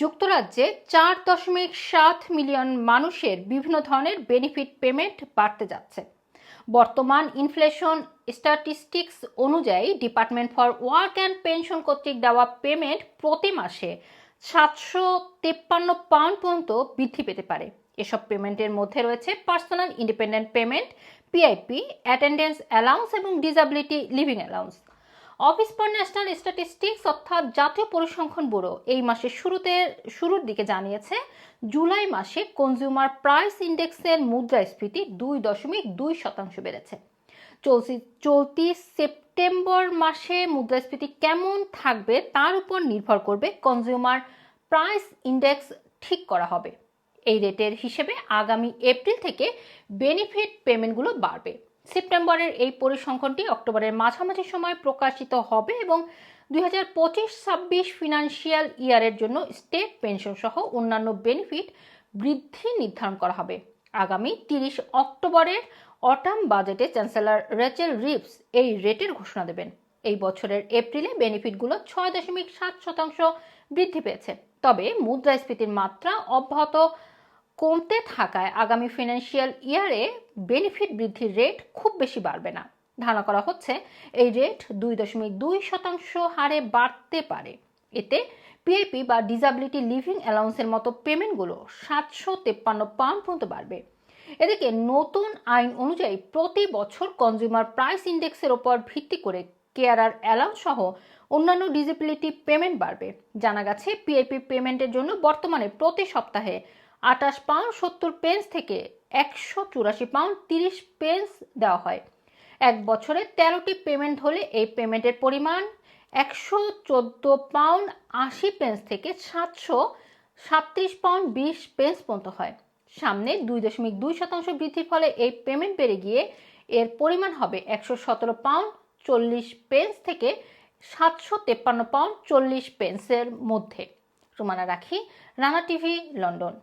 যুক্তরাজ্যে চার দশমিক সাত মিলিয়ন মানুষের বিভিন্ন ধরনের বেনিফিট পেমেন্ট বাড়তে যাচ্ছে। বর্তমান ইনফ্লেশন স্ট্যাটিস্টিক্স অনুযায়ী department for work and pension কর্তৃক দেওয়া পেমেন্ট প্রতি মাসে সাতশো তেপ্পান্ন পাউন্ড পর্যন্ত বৃদ্ধি পেতে পারে। এসব পেমেন্টের মধ্যে রয়েছে personal independent payment PIP attendance allowance এবং disability living allowance office for national statistics অর্থাৎ জাতীয় পরিসংখ্যান ব্যুরো এই মাসের শুরুতে, শুরুর দিকে জানিয়েছে, জুলাই মাসে কনজিউমার প্রাইস ইন্ডেক্সের মুদ্রাস্ফীতি দুই দশমিক দুই শতাংশ বেড়েছে। চলতি চলতি সেপ্টেম্বর মাসে মুদ্রাস্ফীতি কেমন থাকবে তার উপর নির্ভর করবে কনজিউমার প্রাইস ইন্ডেক্স ঠিক করা হবে। এই রেটের হিসেবে আগামী এপ্রিল থেকে বেনিফিট পেমেন্টগুলো বাড়বে। সেপ্টেম্বরের এই পরিসংখ্যানটি অক্টোবরের মাঝামাঝি সময় প্রকাশিত হবে এবং দুই হাজার পঁচিশ ছাব্বিশ ফিনান্সিয়াল ইয়ারের জন্য স্টেট পেনশন সহ অন্যান্য বেনিফিট বৃদ্ধি নির্ধারণ করা হবে। আগামী তিরিশ অক্টোবরের অটাম বাজেটে চ্যান্সেলর রেচেল রিপস এই রেটের ঘোষণা দেবেন। এই বছরের এপ্রিলে বেনিফিটগুলো ছয় দশমিক সাত শতাংশ বৃদ্ধি পেয়েছে। তবে মুদ্রাস্ফীতির মাত্রা অব্যাহত কমতে থাকায় আগামী ফিনান্সিয়াল ইয়ারে বেনিফিট বৃদ্ধির রেট খুব বেশি বাড়বে না। ধারণা করা হচ্ছে এই রেট দুই দশমিক দুই শতাংশ হারে বাড়তে পারে। এতে পিআইপি বা ডিসাবিলিটি লিভিং অ্যালাউন্সের মতো পেমেন্টগুলো সাতশো তেপ্পান্ন পাউন্ড পর্যন্ত বাড়বে। এদিকে নতুন আইন অনুযায়ী প্রতি বছর কনজিউমার প্রাইস ইন্ডেক্সের ওপর ভিত্তি করে কেয়ারার অ্যালাউন্স সহ অন্যান্য ডিসেবিলিটি পেমেন্ট বাড়বে। জানা গেছে পিআইপি পেমেন্টের জন্য বর্তমানে প্রতি সপ্তাহে আটাশ পাউন্ড সত্তর পেন্স থেকে একশো চুরাশি পাউন্ড তিরিশ পেন্স দেওয়া হয়। এক বছরে তেরোটি পেমেন্ট হলে এই পেমেন্টের পরিমাণ একশো চোদ্দ পাউন্ড আশি পেন্স থেকে সাতশো সাতত্রিশ পাউন্ড বিশ পেন্স পর্যন্ত হয়। সামনে দুই দশমিক দুই শতাংশ বৃদ্ধির ফলে এই পেমেন্ট বেড়ে গিয়ে এর পরিমাণ হবে একশো সতেরো পাউন্ড চল্লিশ পেন্স থেকে সাতশো তেপ্পান্ন পাউন্ড চল্লিশ পেন্সের মধ্যে। রুমানা রাখি, রানা টিভি, লন্ডন।